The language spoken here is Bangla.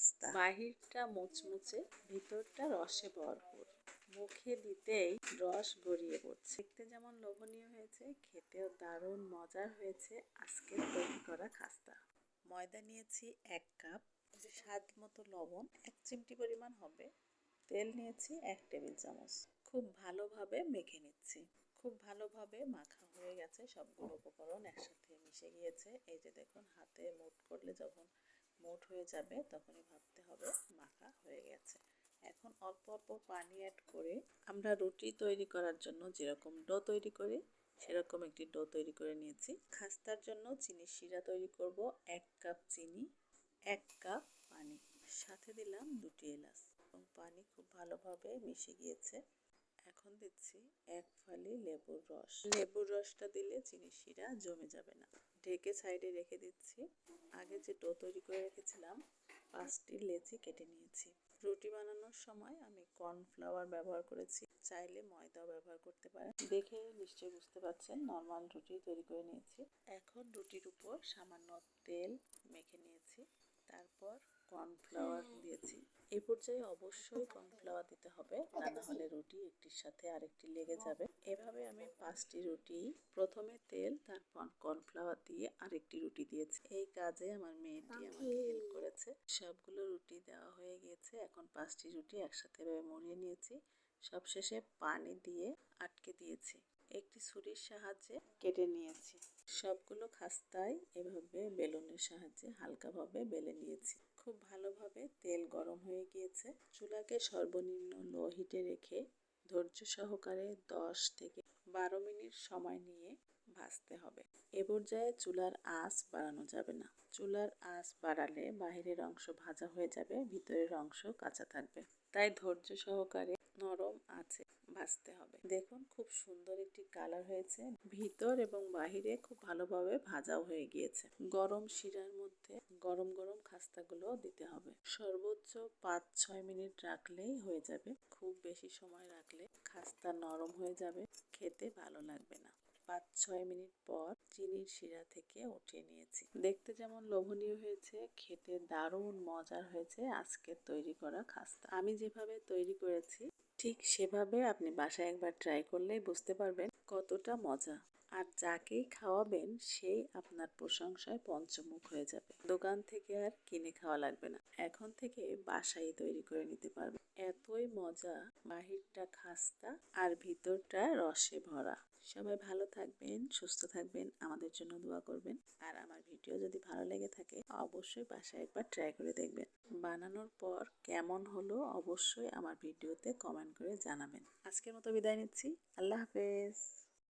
খাস্তা বাহিরটা মুচমুচে, ভিতরটা রসে ভরপুর। মুখে দিতেই রস গড়িয়ে পড়ছে। দেখতে যেমন লোভনীয় হয়েছে, খেতেও দারুণ মজার হয়েছে আজকের তৈরি করা খাস্তা। ময়দা নিয়েছি এক কাপ, স্বাদ মতো লবণ, এক চিমটি পরিমাণ হবে। তেল নিয়েছি এক টেবিল চামচ। খুব ভালোভাবে মেখে নিচ্ছি। খুব ভালোভাবে মাখা হয়ে গেছে, সবগুলো উপকরণ একসাথে মিশে গিয়েছে। এই যে দেখুন, হাতে মুট করলে যখন মুট হয়ে যাবে, তখনই ভাবতে হবে মাখা হয়ে গেছে। এখন অল্প অল্প পানি অ্যাড করে আমরা রুটি তৈরি করার জন্য যেরকম ডো তৈরি করি, সেরকম একটি ডো তৈরি করে নিয়েছি। খাস্তার জন্য চিনি শিরা তৈরি করব, এক কাপ চিনি, এক কাপ পানি। সাথে দিলাম দুটি এলাচ। এবং পানি খুব ভালোভাবে মিশে গিয়েছে। এখন দিচ্ছি এক ফালি লেবুর রস। লেবুর রসটা দিলে চিনি শিরা জমে যাবে না। ঢেকে সাইডে রেখে দিচ্ছি। আগে যে ডো তৈরি করে রেখেছিলাম, পাঁচটি লেচি কেটে নিয়েছি। রুটি বানানোর সময় আমি কর্নফ্লাওয়ার ব্যবহার করেছি। চাইলে ময়দাও ব্যবহার করতে পারেন। দেখে নিশ্চয়ই বুঝতে পারছেন, নর্মাল রুটি তৈরি করে নিয়েছি। এখন রুটির উপর সামান্য তেল মেখে নিয়েছি। তারপর কর্নফ্লাওয়ার দিয়েছি। এই পর্যায়ে অবশ্যই কর্নফ্লাওয়ার দিতে হবে। তা না হলে রুটি একটির সাথে আরেকটি লেগে যাবে। এভাবে আমি পাঁচটি রুটি প্রথমে তেল তারপর কর্নফ্লাওয়ার দিয়ে আরেকটি রুটি দিয়েছি। এই কাজে আমার মেয়েটি আমাকে হেল্প করেছে। সবগুলো রুটি দেওয়া হয়ে গিয়েছে। এখন পাঁচটি রুটি একসাথে এভাবে মরিয়ে নিয়েছি। সবশেষে পানি দিয়ে আটকে দিয়েছি। একটি ছুরির সাহায্যে কেটে নিয়েছি। সবগুলো খাস্তায় এভাবে বেলুনের সাহায্যে হালকাভাবে বেলে নিয়েছি। খুব ভালোভাবে তেল গরম হয়ে গিয়েছে। চুলাকে সর্বনিম্ন লো হিটে রেখে ধৈর্য সহকারে দশ থেকে বারো মিনিট সময় নিয়ে ভাজতে হবে। এ পর্যায়ে চুলার আঁচ বাড়ানো যাবে না। চুলার আঁচ বাড়ালে বাহিরের অংশ ভাজা হয়ে যাবে, ভিতরের অংশ কাঁচা থাকবে। তাই ধৈর্য সহকারে নরম আছে ভাজতে হবে। দেখুন, খুব সুন্দর একটি কালার হয়েছে। ভিতর এবং বাহিরে খুব ভালোভাবে ভাজাও হয়ে গিয়েছে। গরম শিরার মধ্যে গরম গরম খাস্তাগুলো দিতে হবে। সর্বোচ্চ পাঁচ ছয় মিনিট রাখলেই হয়ে যাবে। খুব বেশি সময় রাখলে খাস্তা নরম হয়ে যাবে। খেতে ভালো লাগবে না। পাঁচ ছয় মিনিট পর চিনির শিরা থেকে উঠিয়ে নিয়েছি। দেখতে যেমন লোভনীয় হয়েছে, খেতে দারুণ মজার হয়েছে আজকে তৈরি করা খাস্তা। আমি যেভাবে তৈরি করেছি, ঠিক সেভাবে আপনি বাসায় একবার ট্রাই করলেই বুঝতে পারবেন কতটা মজা। আর যাকেই খাওয়াবেন, সেই আপনার প্রশংসায় পঞ্চমুখ হয়ে যাবে। দোকান থেকে আর কিনে খাওয়া লাগবে না। এখন থেকে বাসায় তৈরি করে নিতে পারবে এতই মজা, বাহিরটা খাস্তা আর ভিতরটা রসে ভরা। সবাই ভালো থাকবেন, সুস্থ থাকবেন, আমাদের জন্য দোয়া করবেন। আর আমার ভিডিও যদি ভালো লেগে থাকে, অবশ্যই বাসায় একবার ট্রাই করে দেখবেন। বানানোর পর কেমন হলো, অবশ্যই আমার ভিডিওতে কমেন্ট করে জানাবেন। আজকের মতো বিদায় নিচ্ছি। আল্লাহ হাফেজ।